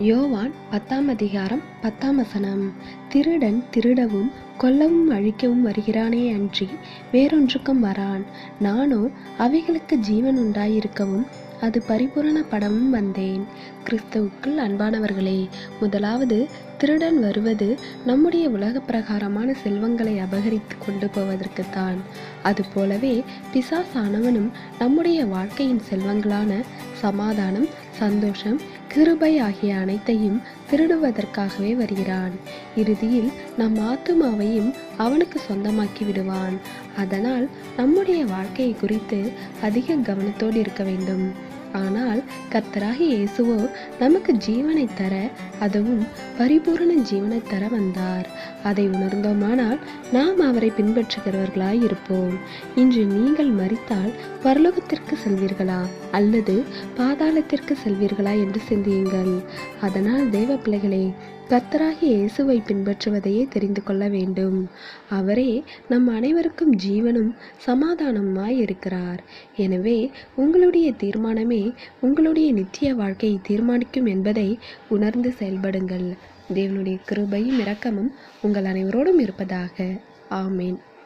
யோவான் பத்தாம் அதிகாரம் பத்தாம் வசனம். திருடன் திருடவும் கொல்லவும் அழிக்கவும் வருகிறானே அன்றி வேறொன்றுக்கும் வரான். நானோ அவைகளுக்கு ஜீவன் உண்டாயிருக்கவும் அது பரிபூரணப்படவும் வந்தேன். கிறிஸ்தவுக்குள் அன்பானவர்களே முதலாவது திருடன் வருவது நம்முடைய உலக பிரகாரமான செல்வங்களை அபகரித்து கொண்டு போவதற்குத்தான். அதுபோலவே பிசாசானவனும் நம்முடைய வாழ்க்கையின் செல்வங்களான சமாதானம் சந்தோஷம் கிருபை ஆகிய அனைத்தையும் திருடுவதற்காகவே வருகிறான். இறுதியில் நம் ஆத்துமாவையும் அவனுக்கு சொந்தமாக்கி விடுவான். அதனால் நம்முடைய வாழ்க்கையை குறித்து அதிக கவனத்தோடு இருக்க வேண்டும். ஆனால் கத்தராகி இயேசுவோ நமக்கு ஜீவனை தர அதுவும் பரிபூரண ஜீவனை தர வந்தார். அதை உணர்ந்தோமானால் நாம் அவரை பின்பற்றுகிறவர்களாய் இருப்போம். இன்று நீங்கள் மறித்தால் பரலோகத்திற்கு செல்வீர்களா? அல்லது பாதாளத்திற்கு செல்வீர்களா என்று சிந்தியுங்கள். அதனால் தேவ பிள்ளைகளே கத்தராகி இயேசுவை பின்பற்றுவதையே தெரிந்து கொள்ள வேண்டும். அவரே நம் அனைவருக்கும் ஜீவனும் சமாதானமாய் இருக்கிறார். எனவே உங்களுடைய தீர்மானமே உங்களுடைய நித்திய வாழ்க்கையை தீர்மானிக்கும் என்பதை உணர்ந்து செயல்படுங்கள். தேவனுடைய கிருபையும் இரக்கமும் உங்கள் அனைவரோடும் இருப்பதாக. ஆமேன்.